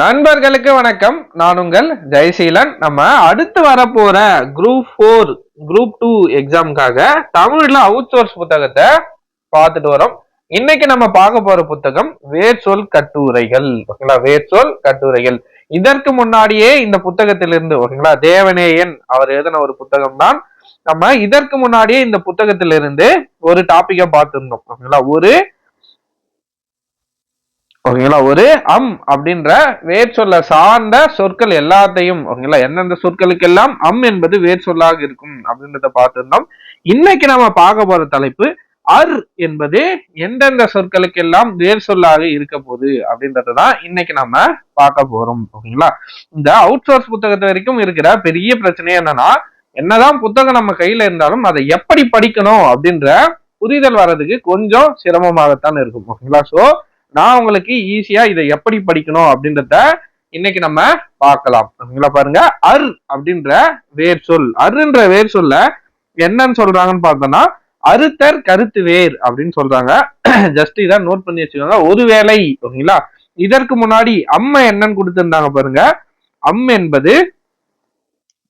நண்பர்களுக்கு வணக்கம். நான் உங்கள் ஜெயசீலன். நம்ம அடுத்து வரப்போற குரூப் ஃபோர் குரூப் டூ எக்ஸாமுக்காக தமிழ்ல அவுட் சோர்ஸ் புத்தகத்தை பார்த்துட்டு வரோம். இன்னைக்கு நம்ம பார்க்க போற புத்தகம் வேர்சொல் கட்டுரைகள். ஓகேங்களா? வேர்சொல் கட்டுரைகள். இதற்கு முன்னாடியே இந்த புத்தகத்திலிருந்து ஓகேங்களா? தேவநேயன் அவர் எழுதின ஒரு புத்தகம் தான் நம்ம இதற்கு முன்னாடியே இந்த புத்தகத்திலிருந்து ஒரு டாபிக்கை பார்த்துருந்தோம். ஓகேங்களா? ஒரு ஓகேங்களா? ஒரு அம் அப்படின்ற வேர் சொல்ல சார்ந்த சொற்கள் எல்லாத்தையும் ஓகேங்களா? எந்தெந்த சொற்களுக்கெல்லாம் அம் என்பது வேர் சொல்லாக இருக்கும் அப்படின்றத பார்த்திருந்தோம். இன்னைக்கு நம்ம பார்க்க போற தலைப்பு அர் என்பது எந்தெந்த சொற்களுக்கெல்லாம் வேர் சொல்லாக இருக்க போகுது அப்படின்றதான் இன்னைக்கு நம்ம பார்க்க போறோம் ஓகேங்களா? இந்த அவுட் சோர்ஸ் புத்தகத்து வரைக்கும் இருக்கிற பெரிய பிரச்சனை என்னன்னா என்னதான் புத்தகம் நம்ம கையில இருந்தாலும் அதை எப்படி படிக்கணும் அப்படின்ற புரிதல் வர்றதுக்கு கொஞ்சம் சிரமமாகத்தான் இருக்கும் ஓகேங்களா? சோ நான் உங்களுக்கு ஈஸியா இதை எப்படி படிக்கணும் அப்படின்றத இன்னைக்கு நம்ம பார்க்கலாம். ஓகேங்களா பாருங்க? அர் அப்படின்ற வேர் சொல். அருன்ற வேர் சொல்ல என்னன்னு சொல்றாங்கன்னு பார்த்தோம்னா அறுத்தர் கருத்து வேர் அப்படின்னு சொல்றாங்க. ஜஸ்ட் இதை நோட் பண்ணி வச்சுக்கோங்க. ஒருவேளை ஓகேங்களா இதற்கு முன்னாடி அம்மை என்னன்னு கொடுத்திருந்தாங்க பாருங்க. அம் என்பது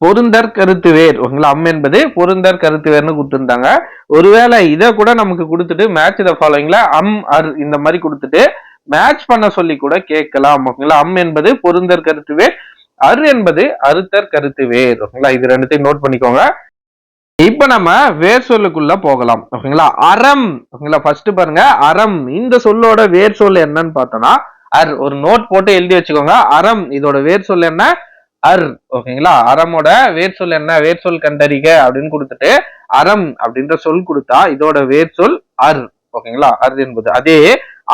பொருந்தர் கருத்து வேர் ஓகேங்களா? அம் என்பது பொருந்தர் கருத்து வேர்னு கொடுத்துருந்தாங்க. ஒருவேளை இதை கூட நமக்கு கொடுத்துட்டு மேட்ச் த ஃபாலோயிங்ல அம் அர் இந்த மாதிரி கொடுத்துட்டு மேட்ச் பண்ண சொல்லி கூட கேட்கலாம். ஓகேங்களா? அம் என்பது பொருந்தர் கருத்து வேர் அர் என்பது அறுத்தர் கருத்து வேர் ஓகேங்களா? இது ரெண்டுத்தையும் நோட் பண்ணிக்கோங்க. இப்ப நம்ம வேர் சொல்லுக்குள்ள போகலாம். ஓகேங்களா? அறம். ஓகேங்களா? ஃபர்ஸ்ட் பாருங்க. அறம். இந்த சொல்லோட வேர் சொல் என்னன்னு பார்த்தோம்னா அர் ஒரு நோட் போட்டு எழுதி வச்சுக்கோங்க. அறம். இதோட வேர் சொல் என்ன? அர் ஓகேங்களா? அறமோட வேர் சொல் என்ன? வேர் சொல் கண்டறிக அப்படின்னு கொடுத்துட்டு அறம் அப்படின்ற சொல் கொடுத்தா இதோட வேர் சொல் அர் ஓகேங்களா? அர் என்பது. அதே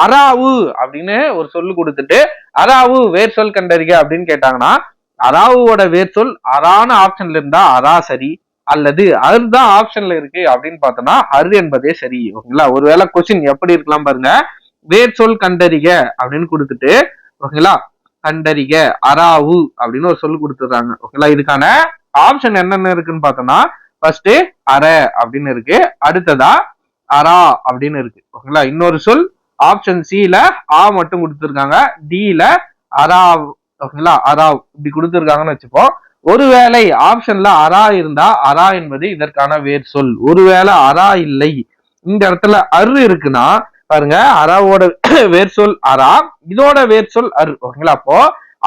அராவு அப்படின்னு ஒரு சொல்லு கொடுத்துட்டு அராவு வேர் சொல் கண்டறிக அப்படின்னு கேட்டாங்கன்னா அராவுவோட வேர் சொல் அரான ஆப்ஷன்ல இருந்தா அரா சரி அல்லது அர் தான் ஆப்ஷன்ல இருக்கு அப்படின்னு பார்த்தோம்னா அர் என்பதே சரி ஓகேங்களா? ஒருவேளை கொஸ்டின் எப்படி இருக்கலாம் பாருங்க. வேர் சொல் கண்டறிக அப்படின்னு கொடுத்துட்டு ஓகேங்களா? கண்டறிக அராவு அப்படின்னு ஒரு சொல்லு கொடுத்துறாங்க ஓகேங்களா இதுக்கான ஆப்ஷன் என்னென்ன இருக்குன்னு பார்த்தோம்னா ஃபர்ஸ்ட் அர அப்படின்னு இருக்கு. அடுத்ததா அரா அப்படின்னு இருக்கு. ஓகேங்களா இன்னொரு சொல் ஆப்ஷன் சில ஆ மட்டும் கொடுத்துருக்காங்க. டில அராவ் ஓகேங்களா அராவ் இப்படி கொடுத்துருக்காங்கன்னு வச்சுப்போம். ஒருவேளை ஆப்ஷன்ல அரா இருந்தா அரா என்பது இதற்கான வேர் சொல். ஒருவேளை அரா இல்லை. இந்த இடத்துல அரு இருக்குன்னா பாருங்க அறாவோட வேர் சொல் அரா இதோட வேர் சொல் அரு. ஓகேங்களா? அப்போ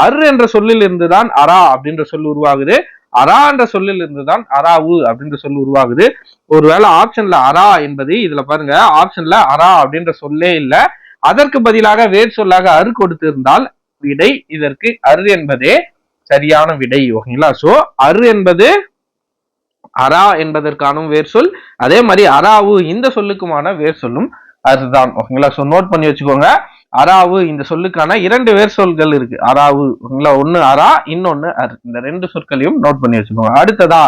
அரு என்ற சொல்லில் இருந்துதான் அரா அப்படின்ற சொல் உருவாகுது. அரா என்ற சொல்லில் இருந்துதான் அராவு அப்படின்ற சொல் உருவாகுது. ஒருவேளை ஆப்ஷன்ல அரா என்பது இதுல பாருங்க ஆப்ஷன்ல அரா அப்படின்ற சொல்லே இல்லை. அதற்கு பதிலாக வேர் சொல்லாக அரு கொடுத்திருந்தால் விடை இதற்கு அரு என்பதே சரியான விடை. ஓகேங்களா? சோ அரு என்பது அரா என்பதற்கான வேர் சொல். அதே மாதிரி அராவு இந்த சொல்லுக்குமான வேர் சொல்லும் அதுதான். ஓகேங்களா? ஸோ நோட் பண்ணி வச்சுக்கோங்க. அராவு இந்த சொல்லுக்கான இரண்டு வேர் சொல்கள் இருக்கு. அராவு ஓகேங்களா? ஒன்று அரா இன்னொன்னு அர். இந்த ரெண்டு சொற்களையும் நோட் பண்ணி வச்சுக்கோங்க. அடுத்ததா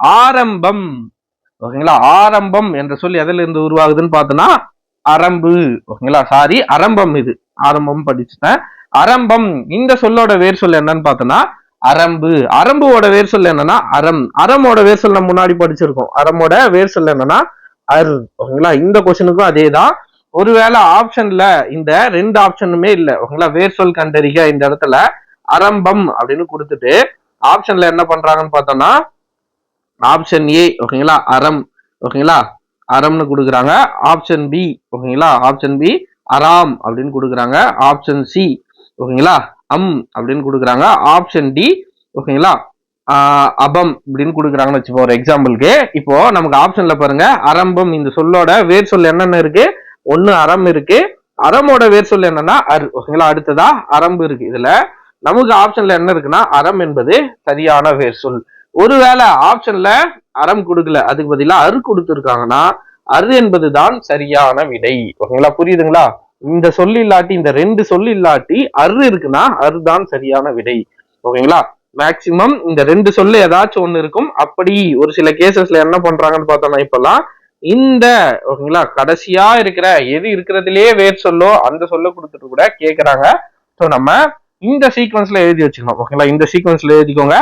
ஆரம்பம். ஓகேங்களா? ஆரம்பம் என்ற சொல் எதுல இருந்து உருவாகுதுன்னு பார்த்தோம்னா அரம்பு. ஓகேங்களா? சாரி அரம்பம் இது. ஆரம்பம் படிச்சுட்டேன். அரம்பம் இந்த சொல்லோட வேர் சொல் என்னன்னு பார்த்தோம்னா அரம்பு. அரம்புவோட வேர் சொல் என்னன்னா அறம். அரமோட வேர் சொல் நம்ம முன்னாடி படிச்சிருக்கோம். அரமோட வேர் சொல் என்னன்னா அர் ஓகேங்களா? இந்த கொஸ்டினுக்கும் அதே தான் ஒருவேளை ஆப்ஷன்ல இந்த ரெண்டு ஆப்ஷனுமே இல்லை. ஓகேங்களா? வேர் சொல் கண்டறிக இந்த இடத்துல. அரம்பம் அப்படின்னு கொடுத்துட்டு ஆப்ஷன்ல என்ன பண்றாங்கன்னு பார்த்தோம்னா ஆப்ஷன் ஏ ஓகேங்களா? அறம் ஓகேங்களா? அறம்னு கொடுக்குறாங்க. ஆப்ஷன் பி ஓகேங்களா? ஆப்ஷன் பி அராம் அப்படின்னு கொடுக்குறாங்க. ஆப்ஷன் சி ஓகேங்களா? அம் அப்படின்னு கொடுக்குறாங்க. ஆப்ஷன் டி ஓகேங்களா? அபம் அப்படின்னு கொடுக்குறாங்கன்னு வச்சுப்போம் ஒரு எக்ஸாம்பிளுக்கு இப்போ நமக்கு ஆப்ஷன்ல பாருங்க அரம்பம் இந்த சொல்லோட வேர் சொல் என்னென்ன இருக்கு? ஒன்னு அறம் இருக்கு. அறமோட வேர் சொல் என்னன்னா அர். ஓகேங்களா அடுத்ததா அரம்பு இருக்கு. இதுல நமக்கு ஆப்ஷன்ல என்ன இருக்குன்னா அறம் என்பது சரியான வேர் சொல். ஒருவேளை ஆப்ஷன்ல அறம் கொடுக்கல அதுக்கு பதிலா அரு கொடுத்துருக்காங்கன்னா அரு என்பதுதான் சரியான விடை. ஓகேங்களா புரியுதுங்களா? இந்த சொல் இல்லாட்டி இந்த ரெண்டு சொல் இல்லாட்டி அரு இருக்குன்னா அரு தான் சரியான விடை. ஓகேங்களா மேக்சிமம் இந்த ரெண்டு சொல்லு ஏதாச்சும் ஒண்ணு இருக்கும். அப்படி ஒரு சில கேசஸ்ல என்ன பண்றாங்கன்னு பார்த்தோம்னா இப்பெல்லாம் இந்த ஓகேங்களா கடைசியா இருக்கிற எது இருக்கிறதுலயே வேர் சொல்லோ அந்த சொல்ல கொடுத்துட்டு கூட கேட்கறாங்க ஸோ நம்ம இந்த சீக்வன்ஸ்ல எழுதி வச்சுக்கணும். ஓகேங்களா இந்த சீக்வன்ஸ்ல எழுதிக்கோங்க.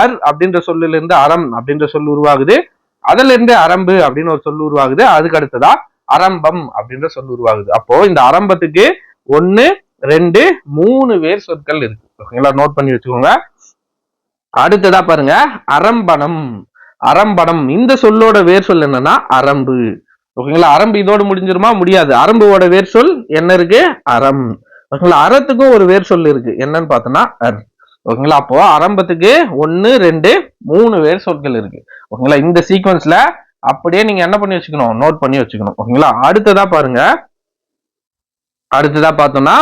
அர் அப்படின்ற சொல்லுல இருந்து அறம் அப்படின்ற சொல் உருவாகுது. அதுல இருந்து அரம்பு அப்படின்னு ஒரு சொல் உருவாகுது. அதுக்கு அடுத்ததா அரம்பம் அப்படின்ற சொல் உருவாகுது. அப்போ இந்த அரம்பத்துக்கு ஒன்னு ரெண்டு மூணு வேர் சொற்கள் இருக்கு. ஓகேங்களா நோட் பண்ணி வச்சுக்கோங்க. அடுத்ததா பாருங்க அரம்பணம். அரம்பணம் இந்த சொல்லோட வேர் சொல் என்னன்னா அரம்பு. ஓகேங்களா? அரம்பு இதோடு முடிஞ்சிருமா? முடியாது. அரம்புவோட வேர் சொல் என்ன இருக்கு? அறம். ஓகேங்களா? அறத்துக்கும் ஒரு வேர் சொல் இருக்கு. என்னன்னு பார்த்தோம்னா அர். ஓகேங்களா? அப்போ அரம்பத்துக்கு ஒன்னு ரெண்டு மூணு வேர் சொற்கள் இருக்கு. ஓகேங்களா? இந்த சீக்வன்ஸ்ல அப்படியே நீங்க என்ன பண்ணி வச்சுக்கணும்? நோட் பண்ணி வச்சுக்கணும். ஓகேங்களா? அடுத்ததா பாருங்க. அடுத்ததா பார்த்தோம்னா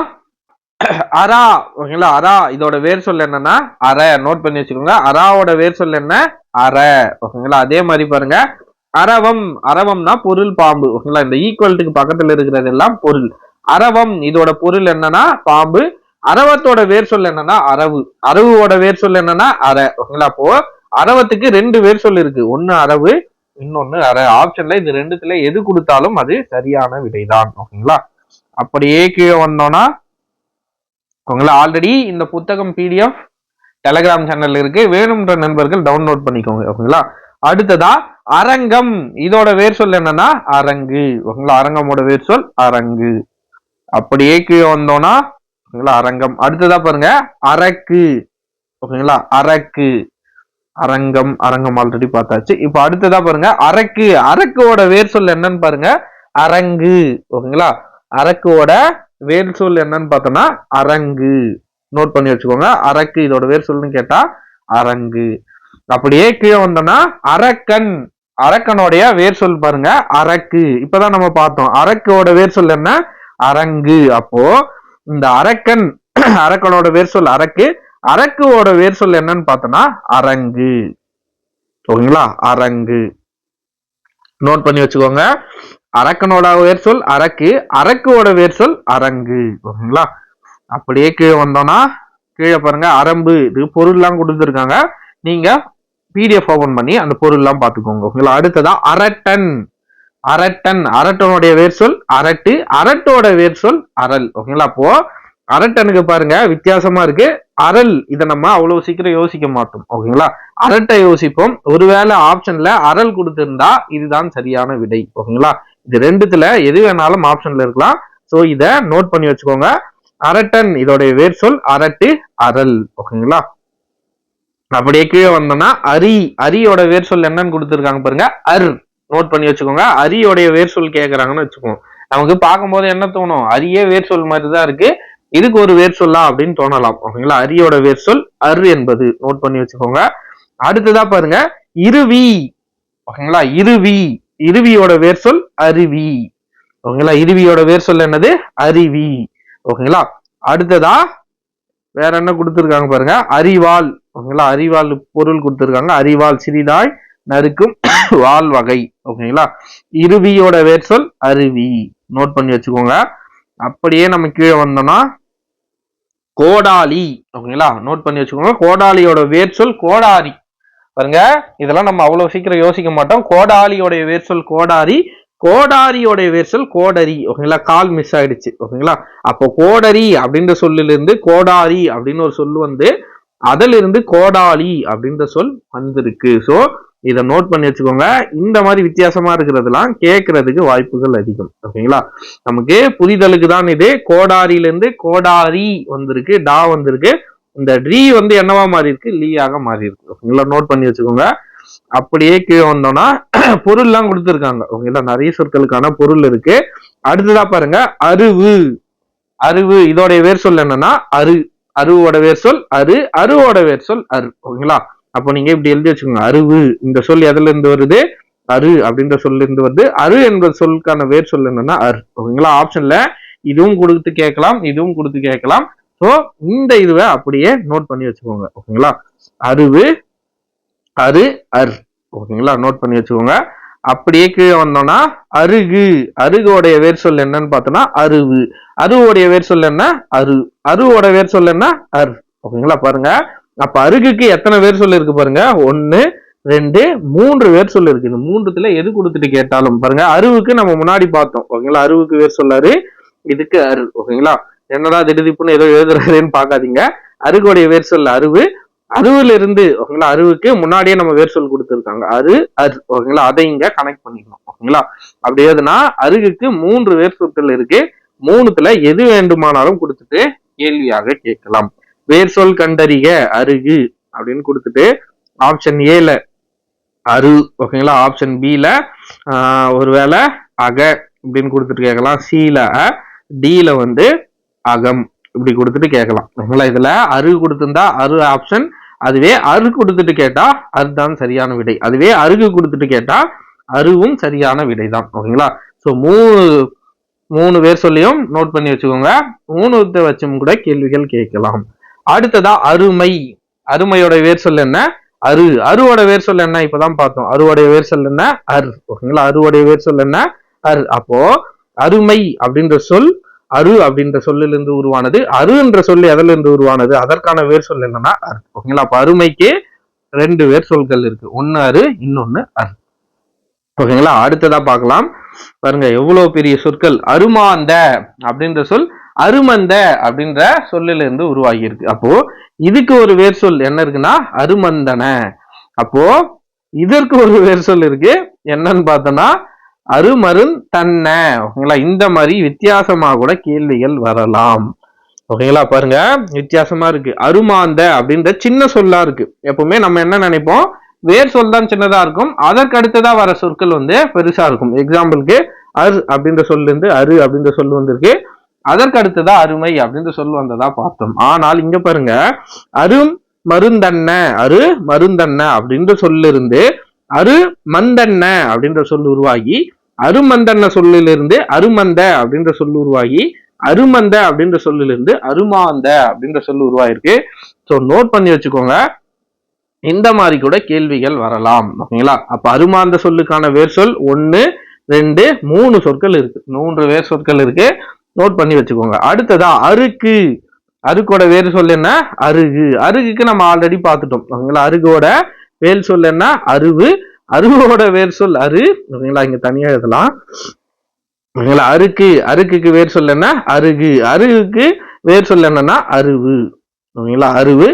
அரா ஓகேங்களா? அரா இதோட வேர் சொல் என்னன்னா அற. நோட் பண்ணி வச்சுக்கோங்க. அராவோட வேர் சொல் என்ன? அற. ஓகேங்களா? அதே மாதிரி பாருங்க. அரவம் அரவம்னா பொருள் பாம்பு. ஓகேங்களா? இந்த ஈக்குவல்ட்டுக்கு பக்கத்துல இருக்கிறது எல்லாம் பொருள். அரவம் இதோட பொருள் என்னன்னா பாம்பு. அரவத்தோட வேர் சொல் என்னன்னா அரவு. அரவுவோட வேர் சொல் என்னன்னா அற. ஓகேங்களா? அப்போ அரவத்துக்கு ரெண்டு வேர் சொல் இருக்கு. ஒன்னு அரவு இன்னொன்னு அற. ஆப்ஷன்ல இது ரெண்டுத்துல எது கொடுத்தாலும் அது சரியான விடைதான். ஓகேங்களா? அப்படியே கீழே வந்தோம்னா உங்களை ஆல்ரெடி இந்த புத்தகம் பிடிஎஃப் டெலகிராம் சேனல் இருக்கு. வேணும்ன்ற நண்பர்கள் டவுன்லோட் பண்ணிக்கோங்க ஓகேங்களா? அடுத்ததா அரங்கம். இதோட வேர் சொல் என்னன்னா அரங்கு. ஓகேங்களா? அரங்கமோட வேர் சொல் அரங்கு. அப்படியே கீழே வந்தோம்னா ஓகேங்களா? அரங்கம். அடுத்ததா பாருங்க அரக்கு. ஓகேங்களா? அரக்கு. அரங்கம். அரங்கம் ஆல்ரெடி பார்த்தாச்சு. இப்போ அடுத்ததா பாருங்க அரக்கு. அரக்குவோட வேர் சொல் என்னன்னு பாருங்க அரங்கு. ஓகேங்களா? அரக்குவோட வேர் சொல் என்னன்னு பார்த்தோம்னா அரங்கு. நோட் பண்ணி வச்சுக்கோங்க. அரக்கு இதோட வேர் சொல்லுன்னு கேட்டா அரங்கு. அப்படியே கீழே வந்தோம்னா அரக்கன். அரக்கனுடைய வேர் சொல் பாருங்க அரக்கு. இப்பதான் நம்ம பார்த்தோம். அரக்கோட வேர் சொல் என்ன? அரங்கு. அப்போ இந்த அரக்கன் அரக்கனோட வேர் சொல் அரக்கு. அரக்குவோட வேர் சொல் என்னன்னு பார்த்தோம்னா அரங்கு. ஓகேங்களா? அரங்கு. நோட் பண்ணி வச்சுக்கோங்க. அரக்கனோட வேர் சொல் அரக்கு அரக்குவோட வேர் சொல் அரங்கு. ஓகேங்களா? அப்படியே கீழே வந்தோம்னா கீழே பாருங்க அரம்பு. இது பொருள்லாம் கொடுத்துருக்காங்க. நீங்க பிடிஎஃப் ஓபன் பண்ணி அந்த பொருள்லாம் பார்த்துக்கோங்க. ஓகேங்களா? அடுத்ததா அரட்டன். அரட்டன். அரட்டனுடைய வேர் சொல் அரட்டு அரட்டோட வேர் சொல் அரல். ஓகேங்களா? அப்போ அரட்டனுக்கு பாருங்க வித்தியாசமா இருக்கு. அரல் இதை நம்ம அவ்வளவு சீக்கிரம் யோசிக்க மாட்டோம். ஓகேங்களா? அரட்டை யோசிப்போம். ஒருவேளை ஆப்ஷன்ல அரல் கொடுத்திருந்தா இதுதான் சரியான விடை. ஓகேங்களா? இது ரெண்டுத்துல எது வேணாலும் ஆப்ஷன்ல இருக்கலாம். சோ இத நோட் பண்ணி வச்சுக்கோங்க. அரட்டன் இதோடைய வேர் சொல் அரட்டு அரல். ஓகேங்களா? அப்படியே கீழே வந்தோம்னா அரி அரியோட வேர் சொல் என்னன்னு கொடுத்துருக்காங்க பாருங்க. அர். நோட் பண்ணி வச்சுக்கோங்க. அரியோடைய வேர் சொல் கேட்கறாங்கன்னு வச்சுக்கோங்க. நமக்கு பார்க்கும்போது என்ன தோணும்? அரியே வேர் சொல் மாதிரி தான் இருக்கு. இதுக்கு ஒரு வேர் சொல்லா அப்படின்னு தோணலாம். ஓகேங்களா? அரியோட வேர் சொல் அர் என்பது. நோட் பண்ணி வச்சுக்கோங்க. அடுத்ததா பாருங்க. இருவி. ஓகேங்களா? இருவி. இருவியோட வேர் சொல் அருவி. ஓகேங்களா? இருவியோட வேர் சொல் என்னது? அருவி. ஓகேங்களா? அடுத்ததா வேற என்ன கொடுத்துருக்காங்க பாருங்க? அறிவாள் ஓகேங்களா? அறிவாள் பொருள் கொடுத்துருக்காங்க. அறிவாள் சிறிதாய் நறுக்கும் வால் வகை. ஓகேங்களா? இருவியோட வேர் சொல் அருவி. நோட் பண்ணி வச்சுக்கோங்க. அப்படியே நம்ம கீழே வந்தோம்னா கோடாலி. ஓகேங்களா? நோட் பண்ணி வச்சுக்கோங்க. கோடாலியோட வேர் சொல் கோடாரி. பாருங்க இதெல்லாம் நம்ம அவ்வளவு சீக்கிரம் யோசிக்க மாட்டோம். கோடாலியோடைய வேர் சொல் கோடாரி கோடாரியோடைய வேர்சொல் கோடரி. ஓகேங்களா? கால் மிஸ் ஆயிடுச்சு. ஓகேங்களா? அப்போ கோடரி அப்படின்ற சொல்லிலிருந்து கோடாரி அப்படின்னு ஒரு சொல் வந்து அதிலிருந்து கோடாலி அப்படின்ற சொல் வந்திருக்கு. ஸோ இதை நோட் பண்ணி வச்சுக்கோங்க. இந்த மாதிரி வித்தியாசமா இருக்கிறதுலாம் கேட்கறதுக்கு வாய்ப்புகள் அதிகம். ஓகேங்களா? நமக்கு புரிதலுக்கு தான் இது. கோடாரியில கோடாரி வந்திருக்கு டா வந்திருக்கு. இந்த ட்ரீ வந்து என்னவா மாறி இருக்கு லீயாக மாறி இருக்கு ஓகேங்களா? நோட் பண்ணி வச்சுக்கோங்க. அப்படியே கீழே வந்தோம்னா பொருள்லாம் கொடுத்துருக்காங்க. ஓகேங்களா? நிறைய சொற்களுக்கான பொருள் இருக்கு. அடுத்ததா பாருங்க அருவு. அருவு இதோடைய வேர் சொல் என்னன்னா அரு. அருவோட வேர் சொல் அரு. அருவோட வேர் சொல் அரு. ஓகேங்களா? அப்போ நீங்க இப்படி எழுதி வச்சுக்கோங்க. அருவு. இந்த சொல் எதுல இருந்து வருது? அரு அப்படின்ற சொல்ல இருந்து வருது. அரு என்ற சொல்லுக்கான வேர் சொல் என்னன்னா அரு. ஓகேங்களா? ஆப்ஷன்ல இதுவும் கொடுத்து கேட்கலாம் இதுவும் கொடுத்து கேட்கலாம். ஸோ இந்த இதுவை அப்படியே நோட் பண்ணி வச்சுக்கோங்க ஓகேங்களா அருவு அரு அர் ஓகேங்களா நோட் பண்ணி வச்சுக்கோங்க. அப்படியே கீழே வந்தோம்னா அருகு. அருகோடைய வேர் சொல் என்னன்னு பார்த்தோம்னா அருவு. அருவோடைய வேர் சொல் என்ன? அரு. அருவோட வேர் சொல் என்ன? அர். ஓகேங்களா பாருங்க. அப்ப அருகுக்கு எத்தனை பேர் சொல் இருக்கு பாருங்க? ஒன்னு ரெண்டு மூன்று பேர் சொல் இருக்கு. இந்த மூன்றுத்துல எது கொடுத்துட்டு கேட்டாலும் பாருங்க அருவுக்கு நம்ம முன்னாடி பார்த்தோம். ஓகேங்களா அருவுக்கு வேர் சொல்லாரு இதுக்கு அரு. ஓகேங்களா என்னடா திடுதிப்புன்னு ஏதோ எழுதுறாருன்னு பார்க்காதீங்க. அருகோடைய வேர் சொல் அருவு. அருவுல இருந்து ஓகேங்களா அருவுக்கு முன்னாடியே நம்ம வேர் சொல் கொடுத்துருக்காங்க. அரு அரு ஓகேங்களா அதை இங்க கனெக்ட் பண்ணிக்கணும் ஓகேங்களா? அப்படி எதுனா அருகுக்கு மூன்று வேர் சொற்கள் இருக்கு. மூணுத்துல எது வேண்டுமானாலும் கொடுத்துட்டு கேள்வியாக கேட்கலாம். வேர் சொல் கண்டறிக அருகு அப்படின்னு கொடுத்துட்டு ஆப்ஷன் ஏல அரு ஓகேங்களா ஆப்ஷன் பில ஒருவேளை அக இப்படின்னு கொடுத்துட்டு கேட்கலாம். சில டீல வந்து அகம் இப்படி கொடுத்துட்டு கேட்கலாம். ஓகேங்களா இதுல அரு கொடுத்துருந்தா அரு ஆப்ஷன் அதுவே அரு கொடுத்துட்டு கேட்டா அதுதான் சரியான விடை. அதுவே அருகு கொடுத்துட்டு கேட்டா அருவும் சரியான விடை தான் ஓகேங்களா? ஸோ மூணு மூணு பேர் சொல்லியும் நோட் பண்ணி வச்சுக்கோங்க. மூணு வச்சும் கூட கேள்விகள் கேட்கலாம். அடுத்ததா அருமை. அருமையோட வேர் சொல் என்ன? அரு. அருவோட வேர் சொல் என்ன? இப்பதான் பார்த்தோம். அருவோடைய வேர் சொல் என்ன? அர். ஓகேங்களா? அருவோடைய வேர் சொல் என்ன? அர். அப்போ அருமை அப்படின்ற சொல் அரு அப்படின்ற சொல்லிலிருந்து உருவானது அரு என்ற சொல் எதிலிருந்து உருவானது. அதற்கான வேர் சொல் என்னன்னா அரு. ஓகேங்களா? அப்ப அருமைக்கு ரெண்டு வேர் சொல்கள் இருக்கு. ஒன்னு அரு இன்னொன்னு அரு. ஓகேங்களா? அடுத்ததா பார்க்கலாம். பாருங்க எவ்வளவு பெரிய சொற்கள். அருமாந்த அப்படின்ற சொல் அருமந்த அப்படின்ற சொல்லிலிருந்து உருவாகி இருக்கு அப்போ இதுக்கு ஒரு வேர் சொல் என்ன இருக்குன்னா அருமந்தன. அப்போ இதற்கு ஒரு வேர் சொல் இருக்கு. என்னன்னு பார்த்தோம்னா அருமருந் தன்ன. ஓகேங்களா? இந்த மாதிரி வித்தியாசமா கூட கேள்விகள் வரலாம். ஓகேங்களா? பாருங்க. வித்தியாசமா இருக்கு. அருமாந்த அப்படின்ற சின்ன சொல்லா இருக்கு. எப்பவுமே நம்ம என்ன நினைப்போம்? வேர் சொல் தான் சின்னதா இருக்கும். அதற்கு அடுத்ததா வர சொற்கள் வந்து பெருசா இருக்கும். எக்ஸாம்பிளுக்கு அர் அப்படின்ற சொல்ல இருந்து அரு அப்படின்ற சொல் வந்திருக்கு. அதற்கு அடுத்ததா அருமை அப்படின்ற சொல் வந்ததா பார்த்தோம். ஆனால் இங்க பாருங்க. அரும் மருந்தன்ன. அரு மருந்தன்ன அப்படின்ற சொல்லிருந்து அரு மந்தன்ன அப்படின்ற சொல் உருவாகி அருமந்தன்ன சொல்லிலிருந்து அருமந்த அப்படின்ற சொல் உருவாகி அருமந்த அப்படின்ற சொல்லிலிருந்து அருமாந்த அப்படின்ற சொல் உருவாயிருக்கு. ஸோ நோட் பண்ணி வச்சுக்கோங்க. இந்த மாதிரி கூட கேள்விகள் வரலாம். ஓகேங்களா? அப்ப அருமாந்த சொல்லுக்கான வேர் சொல் ஒன்னு ரெண்டு மூணு சொற்கள் இருக்கு. மூன்று வேர் சொற்கள் இருக்கு. நோட் பண்ணி வச்சுக்கோங்க. அடுத்ததா அருக்கு. அருக்கோட வேறு சொல் என்ன? அருகு. அருகுக்கு நம்ம ஆல்ரெடி பார்த்துட்டோம். ஓகேங்களா? அருகோட வேல் சொல் என்ன? அருவு. அருவோட வேர் சொல் அரு. ஓகேங்களா இங்க தனியா எழுதலாம். ஓகேங்களா அருக்கு அருக்குக்கு வேர் சொல் என்ன? அருகு. அருகுக்கு வேர் சொல் என்னன்னா அருவு. ஓகேங்களா அருவு.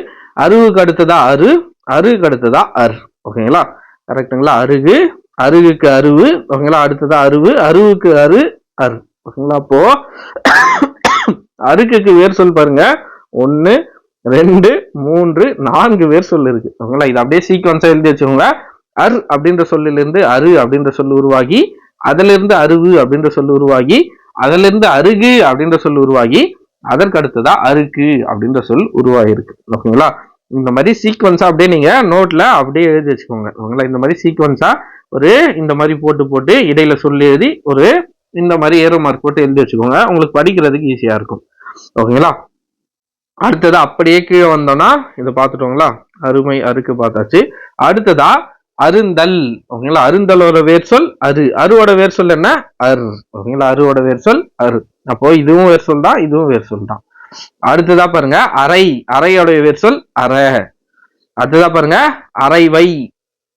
அருவுக்கு அடுத்ததா அரு. அருகுக்கு அடுத்ததா அர். ஓகேங்களா? கரெக்டுங்களா? அருகு. அருகுக்கு அருவு. ஓகேங்களா? அடுத்ததா அருவு. அருவுக்கு அரு அரு. ஓகேங்களா? அப்போ அருக்குக்கு வேர் சொல் பாருங்க. ஒன்னு ரெண்டு மூன்று நான்கு வேர் சொல் இருக்கு. ஓகேங்களா? இது அப்படியே சீக்வன்ஸா எழுதி வச்சுக்கோங்க. அர் அப்படின்ற சொல்லிலிருந்து அரு அப்படின்ற சொல் உருவாகி அதிலிருந்து அருவு அப்படின்ற சொல் உருவாகி அதிலிருந்து அருகு அப்படின்ற சொல் உருவாகி அதற்கு அடுத்ததா அருக்கு அப்படின்ற சொல் உருவாகிருக்கு ஓகேங்களா? இந்த மாதிரி சீக்வன்ஸா அப்படியே நீங்க நோட்ல அப்படியே எழுதி வச்சுக்கோங்க. ஓகேங்களா? இந்த மாதிரி சீக்வன்ஸா ஒரு இந்த மாதிரி போட்டு போட்டு இடையில சொல்லி எழுதி ஒரு இந்த மாதிரி ஏரோ மார்க் போட்டு எழுதி வச்சுக்கோங்க. உங்களுக்கு படிக்கிறதுக்கு ஈஸியா இருக்கும். ஓகேங்களா? அடுத்தது அப்படியே கீழே வந்தோம்னா இதை பார்த்துட்டோங்களா? அருமை அருக்கு பார்த்தாச்சு. அடுத்ததா அருந்தல் ஓகேங்களா அருந்தலோட வேர் சொல் அரு அருவோட வேர் சொல் என்ன அரு ஓகேங்களா அருவோட வேர் சொல் அரு அப்போ இதுவும் வேர் சொல் தான் இதுவும் வேர் சொல் தான் அடுத்ததா பாருங்க அரை அறையோட வேர் சொல் அரை அடுத்ததா பாருங்க அரைவை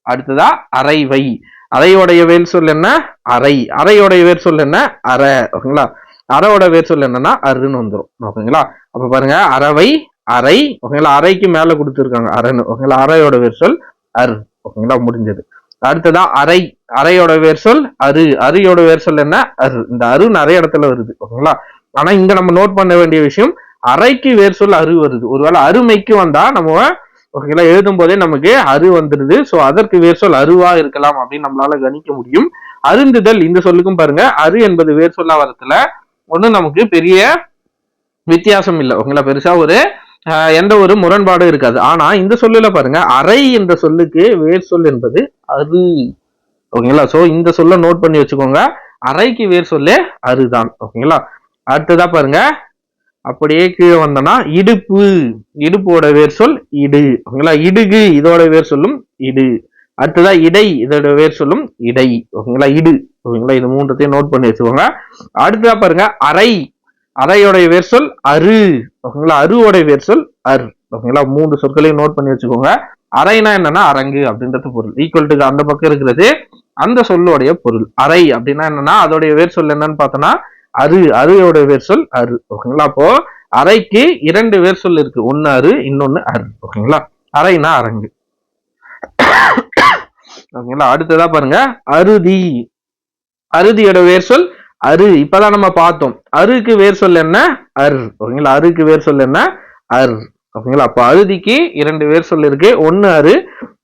அடுத்ததா அரைவை அறையோடைய வேர் சொல் என்ன அரை அறையோடைய வேர் சொல் என்ன அற ஓகேங்களா அறவோட வேர் சொல் என்னன்னா அருன்னு வந்துடும் ஓகேங்களா அப்ப பாருங்க அறவை அரை ஓகேங்களா அறைக்கு மேல கொடுத்துருக்காங்க அறன்னு ஓகேங்களா அறையோட வேர் சொல் அரு ஓகேங்களா? முடிஞ்சது. அடுத்ததா அறை அறையோட வேர் சொல் அரு. அரியோட வேர் சொல் என்ன? அரு. இந்த அரு நிறைய இடத்துல வருது. ஓகேங்களா? ஆனா இங்க நம்ம நோட் பண்ண வேண்டிய விஷயம் அறைக்கு வேர் சொல் அரு வருது. ஒருவேளை அருமைக்கு வந்தா நம்ம ஓகேங்களா எழுதும் போதே நமக்கு அரு வந்துடுது ஸோ அதற்கு வேர் சொல் அருவா இருக்கலாம் அப்படின்னு நம்மளால கணிக்க முடியும். அருந்துதல் இந்த சொல்லுக்கும் பாருங்க. அரு என்பது வேர் சொல்லா வரத்துல ஒன்றும் நமக்கு பெரிய வித்தியாசம் இல்லை. ஓகேங்களா? பெருசா ஒரு எந்த ஒரு முரண்பாடும் இருக்காது. ஆனா இந்த சொல்லுல பாருங்க அறை என்ற சொல்லுக்கு வேர் சொல் என்பது அரு. ஓகேங்களா? சோ இந்த சொல்ல நோட் பண்ணி வச்சுக்கோங்க. அறைக்கு வேர் சொல்லே அருதான் ஓகேங்களா? அடுத்ததா பாருங்க. அப்படியே கீழே வந்தோம்னா இடுப்பு. இடுப்போட வேர் சொல் இடு. ஓகேங்களா? இடுகு இதோட வேர் சொல்லும் இடு. அடுத்ததா இடை இதோட வேர் சொல்லும் இடை. ஓகேங்களா? இடு. ஓகேங்களா? இது மூன்றத்தையும் நோட் பண்ணி வச்சுக்கோங்க. அடுத்ததா பாருங்க அறை அறையோடைய வேர் சொல் அரு. ஓகேங்களா? அருவோடைய வேர் சொல் அர். ஓகேங்களா? மூன்று சொற்களையும் நோட் பண்ணி வச்சுக்கோங்க. அறைனா என்னன்னா அரங்கு அப்படின்றது பொருள். ஈக்குவல் டு அந்த பக்கம் இருக்கிறது அந்த சொல்லுடைய பொருள். அறை அப்படின்னா என்னன்னா அதோடைய வேர் சொல் என்னன்னு பார்த்தோம்னா அரு. அருயோட வேர் சொல் அரு. ஓகேங்களா? அப்போ அறைக்கு இரண்டு வேர் சொல் இருக்கு. ஒன்னு அரு இன்னொன்னு அரு. ஓகேங்களா? அறைனா அரங்கு. ஓகேங்களா? அடுத்ததா பாருங்க அருதி. அருதியோட வேர் சொல் அரு. இப்பதான் நம்ம பார்த்தோம். அருக்கு வேர் சொல் என்ன? அர். ஓகேங்களா? அருக்கு வேர் சொல் என்ன? அர். ஓகேங்களா? அப்ப அறுதிக்கு இரண்டு வேர் சொல் இருக்கு. ஒன்னு அரு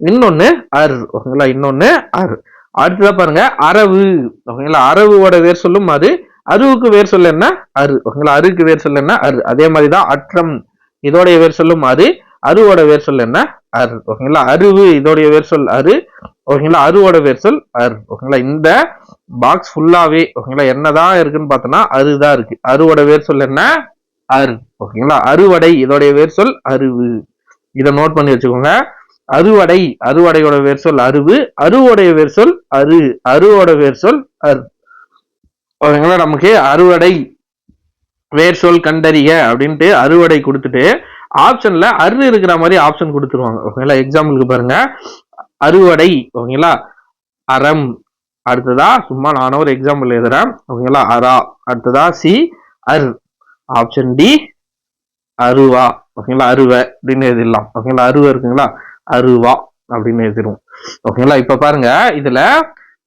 இன்னொன்னு அரு. ஓகேங்களா? இன்னொன்னு அரு அடுத்ததா பாருங்க அரவு. ஓகேங்களா? அரவுவோட வேர் சொல்லும் அது. அருவுக்கு வேர் சொல்ல என்ன? அரு ஓகேங்களா? அருக்கு வேர் சொல்ல என்ன? அரு அதே மாதிரிதான் அற்றம். இதோடைய வேர் சொல்லும் அது. அருவோட வேர் சொல் என்ன? அரு ஓகேங்களா? அருவு இதோடைய வேர் சொல் அரு ஓகேங்களா? அருவோட வேர் சொல் அரு ஓகேங்களா? இந்த பாக்ஸ் ஃபுல்லாவே ஓகேங்களா என்னதான் இருக்குன்னு பார்த்தோம்னா அருதான் இருக்கு. அருவோட வேர் சொல் என்ன? அரு ஓகேங்களா? அறுவடை இதோடைய வேர் சொல் அருவு இதை நோட் பண்ணி வச்சுக்கோங்க. அறுவடை அறுவடையோட வேர் சொல் அருவு அருவோடைய வேர் சொல் அரு அருவோட வேர் சொல் அரு ஓகேங்களா? நமக்கு அறுவடை வேர் சொல் கண்டறிய அப்படின்ட்டு அறுவடை கொடுத்துட்டு ஆப்ஷன்ல அரு இருக்கிற மாதிரி ஆப்ஷன் கொடுத்துருவாங்க. ஓகேங்களா? எக்ஸாம்பிளுக்கு பாருங்க. அறுவடை ஓகேங்களா? அறம் அடுத்ததா சும்மா நானும் ஒரு எக்ஸாம்பிள் எழுதுறேன். ஓகேங்களா? அரா அடுத்ததா சி அர். ஆப்ஷன் டி அருவா ஓகேங்களா? அருவை அப்படின்னு எழுதிடலாம். ஓகேங்களா? அருவை இருக்குங்களா? அருவா அப்படின்னு எழுதிடுவோம். ஓகேங்களா? இப்ப பாருங்க இதுல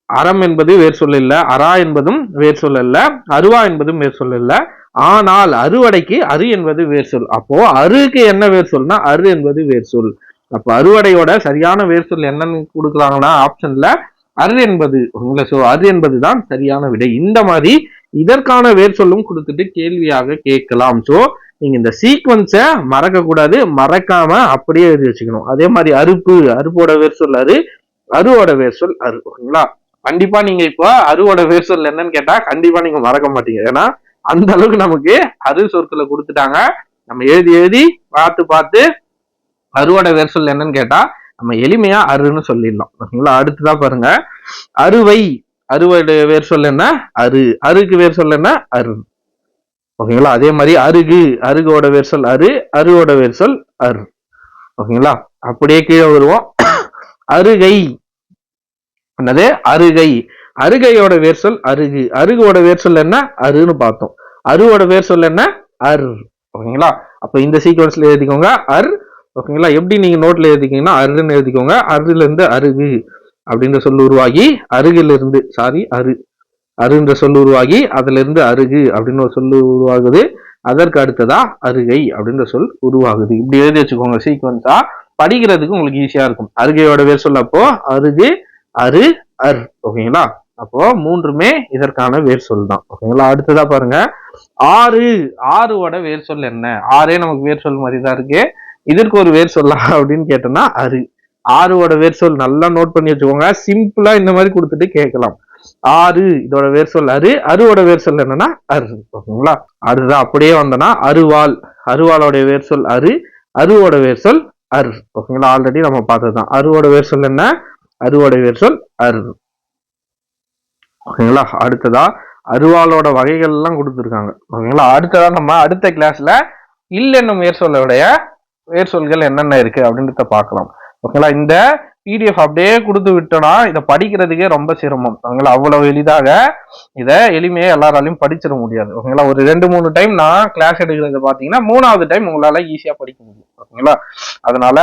அறம் என்பது வேர் சொல்ல இல்ல அரா என்பதும் வேர் சொல்ல இல்ல அருவா என்பதும் வேர் சொல்ல இல்லை ஆனால் அறுவடைக்கு அரு என்பது வேர் சொல். அப்போ அருக்கு என்ன வேர் சொல்னா அரு என்பது வேர் சொல். அப்ப அறுவடையோட சரியான வேர் சொல் என்னன்னு கொடுக்குறாங்கன்னா ஆப்ஷன்ல அரு என்பது. உங்களை சொல் அரு என்பதுதான் சரியான விடை. இந்த மாதிரி இதற்கான வேர் சொல்லும் கொடுத்துட்டு கேள்வியாக கேட்கலாம். சோ நீங்க இந்த சீக்வன்ஸை மறக்க கூடாது மறக்காம அப்படியே எழுதி வச்சுக்கணும். அதே மாதிரி அறுப்பு அறுப்போட வேர் சொல் அரு அருவோட வேர் சொல் அரு ஓகேங்களா? கண்டிப்பா நீங்க இப்போ அருவோட வேர் சொல் என்னன்னு கேட்டா கண்டிப்பா நீங்க மறக்க மாட்டீங்க. ஏன்னா அந்த அளவுக்கு நமக்கு அரு சொற்களை கொடுத்துட்டாங்க. நம்ம எழுதி எழுதி பார்த்து பார்த்து அருவோட வேர் சொல் என்னன்னு கேட்டா நம்ம எளிமையா அருன்னு சொல்லிடலாம். ஓகேங்களா? அடுத்ததா பாருங்க. அறுவை அறுவோட வேர் சொல் என்ன? அரு அருக்கு வேர் சொல் என்ன? அரு ஓகேங்களா? அதே மாதிரி அருகு அருகோட வேர் சொல் அரு அருவோட வேர் சொல் அரு ஓகேங்களா? அப்படியே கீழே வருவோம். அருகை என்னது? அருகை அருகையோட வேர் சொல் அருகு. அருகோட வேர் சொல் என்ன? அருன்னு பார்த்தோம். அருவோட வேர் சொல் என்ன? அர். ஓகேங்களா? அப்ப இந்த சீக்வன்ஸ்ல எழுதிக்கோங்க. அர். ஓகேங்களா? எப்படி நீங்க நோட்ல எழுதிக்கீங்கன்னா அருன்னு எழுதிக்கோங்க. அருல இருந்து அருகு அப்படின்ற சொல் உருவாகி அருகில இருந்து சாரி அரு. அருன்ற சொல் உருவாகி அதுல இருந்து அருகு அப்படின்னு ஒரு சொல் உருவாகுது. அதற்கு அடுத்ததா அருகை அப்படின்ற சொல் உருவாகுது. இப்படி எழுதி வச்சுக்கோங்க சீக்வன்ஸா படிக்கிறதுக்கு உங்களுக்கு ஈஸியா இருக்கும். அருகையோட வேர் சொல்லப்போ அருகு அரு அர். ஓகேங்களா? அப்போ மூன்றுமே இதற்கான வேர் சொல் தான் ஓகேங்களா அடுத்ததா பாருங்க. ஆறு ஆறுவோட வேர் சொல் என்ன? ஆறே நமக்கு வேர் சொல் மாதிரி தான் இருக்கு. இதற்கு ஒரு வேர் சொல்லா அப்படின்னு கேட்டோம்னா அரு ஆறுவோட வேர் சொல் நல்லா நோட் பண்ணி வச்சுக்கோங்க. சிம்பிளா இந்த மாதிரி கொடுத்துட்டு கேட்கலாம். ஆறு இதோட வேர் சொல் அரு அருவோட வேர் சொல் என்னன்னா அரு ஓகேங்களா அதுதான் அப்படியே வந்தனா அருவாள் அருவாளோட வேர் சொல் அரு அருவோட வேர் சொல் அரு ஓகேங்களா ஆல்ரெடி நம்ம பார்த்ததுதான். அருவோட வேர் சொல் என்ன? அருவோட வேர் சொல் அரு ஓகேங்களா? அடுத்ததா அருவாளோட வகைகள்லாம் கொடுத்துருக்காங்க. ஓகேங்களா? அடுத்ததா நம்ம அடுத்த கிளாஸ்ல இல் என்னும் வேர் உயர்சொல்கள் என்னென்ன இருக்கு அப்படின்றத பார்க்கலாம். ஓகேங்களா? இந்த பிடிஎஃப் அப்படியே கொடுத்து விட்டோம்னா இதை படிக்கிறதுக்கே ரொம்ப சிரமம். ஓகேங்களா? அவ்வளவு எளிதாக இதை எளிமையை எல்லாராலையும் படிச்சிட முடியாது. ஓகேங்களா? ஒரு ரெண்டு மூணு டைம் நான் கிளாஸ் எடுக்கிறது பார்த்தீங்கன்னா மூணாவது டைம் உங்களால ஈஸியா படிக்க முடியும். ஓகேங்களா? அதனால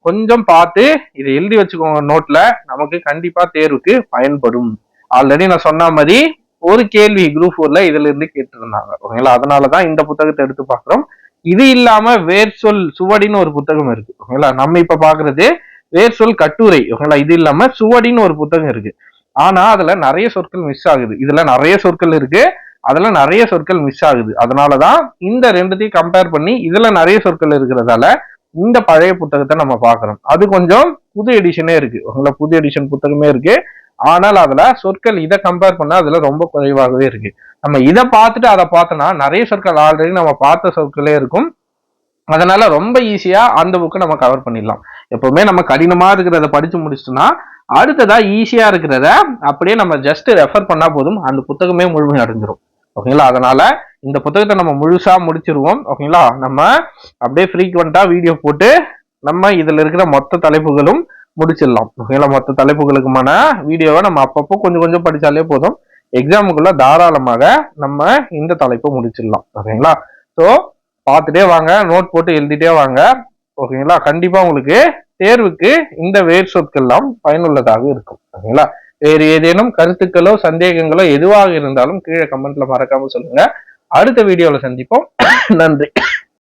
கொஞ்சம் பார்த்து இதை எழுதி வச்சுக்கோங்க நோட்ல நமக்கு கண்டிப்பா தேர்வுக்கு பயன்படும். ஆல்ரெடி நான் சொன்ன மாதிரி ஒரு கேள்வி குரூப் ஃபோர்ல இதுல இருந்து கேட்டிருந்தாங்க. ஓகேங்களா? அதனாலதான் இந்த புத்தகத்தை எடுத்து பாக்குறோம் இது இல்லாம வேர் சொல் சுவடின்னு ஒரு புத்தகம் இருக்கு. ஓகேங்களா? நம்ம இப்ப பாக்குறது வேர் சொல் கட்டுரை. ஓகேங்களா? இது இல்லாம சுவடின்னு ஒரு புத்தகம் இருக்கு. ஆனா அதுல நிறைய சொற்கள் மிஸ் ஆகுது. இதுல நிறைய சொற்கள் இருக்கு. அதுல நிறைய சொற்கள் மிஸ் ஆகுது. அதனாலதான் இந்த ரெண்டுத்தையும் கம்பேர் பண்ணி இதுல நிறைய சொற்கள் இருக்கிறதால இந்த பழைய புத்தகத்தை நம்ம பாக்குறோம் அது கொஞ்சம் புது எடிஷனே இருக்கு. ஓகேங்களா? புது எடிஷன் புத்தகமே இருக்கு. ஆனால் அதுல சொற்கள் இதை கம்பேர் பண்ணா அதுல ரொம்ப குறைவாகவே இருக்கு. நம்ம இதை பார்த்துட்டு அதை பார்த்தோம்னா நிறைய சொற்கள் ஆல்ரெடி நம்ம பார்த்த சொற்களே இருக்கும். அதனால ரொம்ப ஈஸியா அந்த புக்கை நம்ம கவர் பண்ணிடலாம். எப்பவுமே நம்ம கடினமா இருக்கிறத படிச்சு முடிச்சிட்டோம்னா அடுத்ததா ஈஸியா இருக்கிறத அப்படியே நம்ம ஜஸ்ட் ரெஃபர் பண்ணா போதும். அந்த புத்தகமே முழுமை அடைஞ்சிரும். ஓகேங்களா அதனால இந்த புத்தகத்தை நம்ம முழுசா முடிச்சிருவோம். ஓகேங்களா நம்ம அப்படியே ஃப்ரீக்வெண்டா வீடியோ போட்டு நம்ம இதுல இருக்கிற மொத்த தலைப்புகளும் முடிச்சிடலாம். ஓகேங்களா மொத்த தலைப்புகளுக்குமான வீடியோவை நம்ம அப்பப்போ கொஞ்சம் கொஞ்சம் படித்தாலே போதும். எக்ஸாமுக்குள்ள தாராளமாக நம்ம இந்த தலைப்பை முடிச்சிடலாம். ஓகேங்களா? ஸோ பார்த்துட்டே வாங்க. நோட் போட்டு எழுதிட்டே வாங்க. ஓகேங்களா? கண்டிப்பாக உங்களுக்கு தேர்வுக்கு இந்த வேர் சொற்கள்லாம் பயனுள்ளதாக இருக்கும். ஓகேங்களா? வேறு ஏதேனும் கருத்துக்களோ சந்தேகங்களோ எதுவாக இருந்தாலும் கீழே கமெண்ட்ல மறக்காம சொல்லுங்க. அடுத்த வீடியோவில் சந்திப்போம். நன்றி.